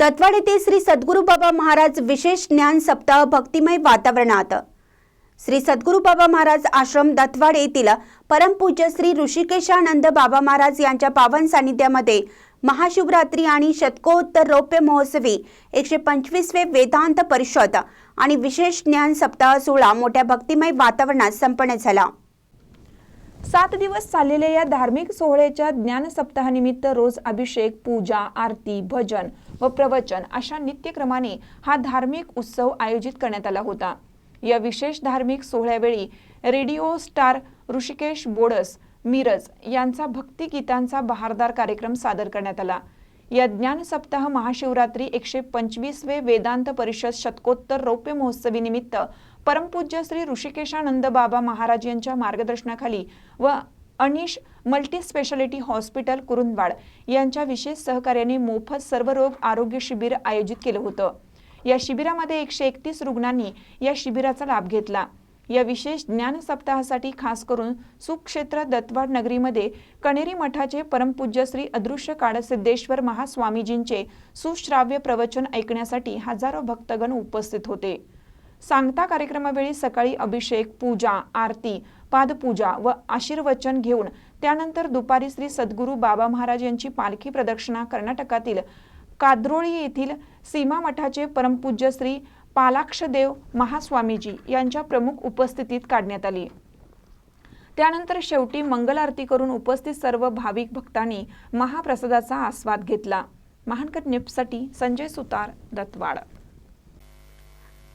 दत्वाड येथे श्री सद्गुरू बाबा महाराज विशेष ज्ञान सप्ताह भक्तिमय वातावरणात. श्री सद्गुरू बाबा महाराज आश्रम दत्वाड येथील परमपूज्य श्री ऋषिकेशानंद बाबा महाराज यांच्या पावन सानिध्यामध्ये महाशिवरात्री आणि शतकोत्तर रौप्य महोत्सवी एकशे पंचवीसवे वेदांत परिषद आणि विशेष ज्ञान सप्ताह सोहळा मोठ्या भक्तिमय वातावरणात संपन्न झाला. सात दिवस चाललेल्या या धार्मिक सोहळ्याच्या ज्ञान सप्ताहानिमित्त रोज अभिषेक पूजा आरती भजन व प्रवचन अशा नित्यक्रमाने हा धार्मिक उत्सव आयोजित करण्यात आला होता. या विशेष धार्मिक सोहळ्यावेळी रेडिओ स्टार ऋषिकेश बोडस मिरज यांचा भक्तिगीतांचा बहारदार कार्यक्रम सादर करण्यात आला. या ज्ञान सप्ताह महाशिवरात्री एकशे पंचवीसवे वेदांत परिषद शतकोत्तर रौप्य महोत्सवी निमित्त परमपूज्य श्री ऋषिकेशानंद बाबा महाराज यांच्या मार्गदर्शनाखाली व Anish multi speciality hospital Kurundwad यांच्या विशेष सहकार्याने मोफत सर्व रोग आरोग्य शिबिर आयोजित केलं होतं. या शिबिरामध्ये एकशे एकतीस रुग्णांनी या शिबिराचा लाभ घेतला. या विशेष ज्ञान सप्ताहासाठी खास करून सुक्षेत्र दत्तवाड नगरीमध्ये कणेरी मठाचे परमपूज्य श्री अदृश्य काळसिद्धेश्वर महास्वामीजींचे सुश्राव्य प्रवचन ऐकण्यासाठी हजारो भक्तगण उपस्थित होते. सांगता कार्यक्रमावेळी सकाळी अभिषेक पूजा आरती पादपूजा व आशीर्वचन घेऊन त्यानंतर दुपारी श्री सद्गुरू बाबा महाराज यांची पालखी प्रदक्षिणा कर्नाटकातील काद्रोळी येथील सीमा मठाचे परमपूज्य श्री पालाक्षदेव महास्वामीजी यांच्या प्रमुख उपस्थितीत काढण्यात आली. त्यानंतर शेवटी मंगल आरती करून उपस्थित सर्व भाविक भक्तांनी महाप्रसादाचा आस्वाद घेतला. महानकर निपसाठी संजय सुतार दत्तवाड.